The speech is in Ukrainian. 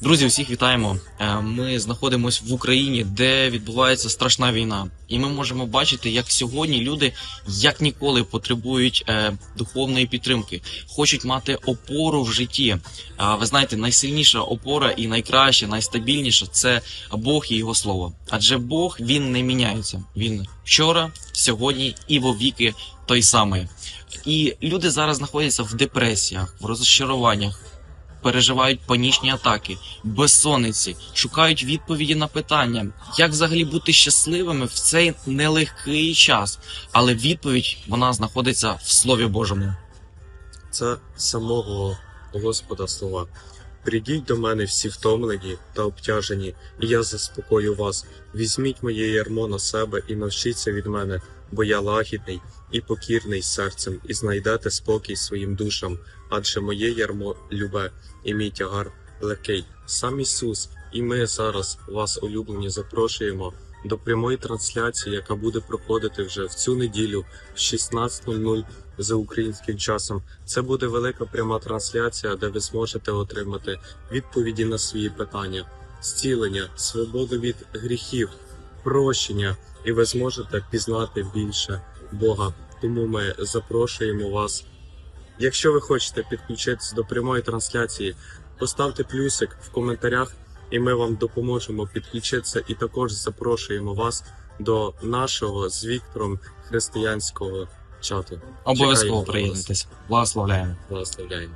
Друзі, всіх вітаємо. Е, Ми знаходимося в Україні, де відбувається страшна війна, і ми можемо бачити, як сьогодні люди як ніколи потребують е, духовної підтримки, хочуть мати опору в житті. Ви знаєте, найсильніша опора і найкраща, найстабільніша це Бог і Його слово. Адже Бог він не міняється. Він вчора, сьогодні і вовіки той самий. І люди зараз знаходяться в депресіях, в розчаруваннях, переживають панічні атаки, безсонниці, шукають відповіді на питання, як взагалі бути щасливими в цей нелегкий час. Але відповідь вона знаходиться в Слові Божому. Це самого Господа слова. Придіть до мене всі втомлені та обтяжені, і я заспокою вас. Візьміть моє ярмо на себе і навчіться від мене, бо я лагідний і покірний серцем, і знайдете спокій своїм душам, адже моє ярмо любе, і мій тягар легкий. Сам Ісус, і ми зараз вас, улюблені, запрошуємо до прямої трансляції, яка буде проходити вже в цю неділю в 16.00 за українським часом. Це буде велика пряма трансляція, де ви зможете отримати відповіді на свої питання, зцілення, свободу від гріхів, прощення, і ви зможете пізнати більше Бога. Тому ми запрошуємо вас. Якщо ви хочете підключитися до прямої трансляції, поставте плюсик в коментарях, і ми вам допоможемо підключитися. І також запрошуємо вас до нашого з Віктором християнського чату. Обов'язково приєднуйтесь. Благословляємо. Благословляємо.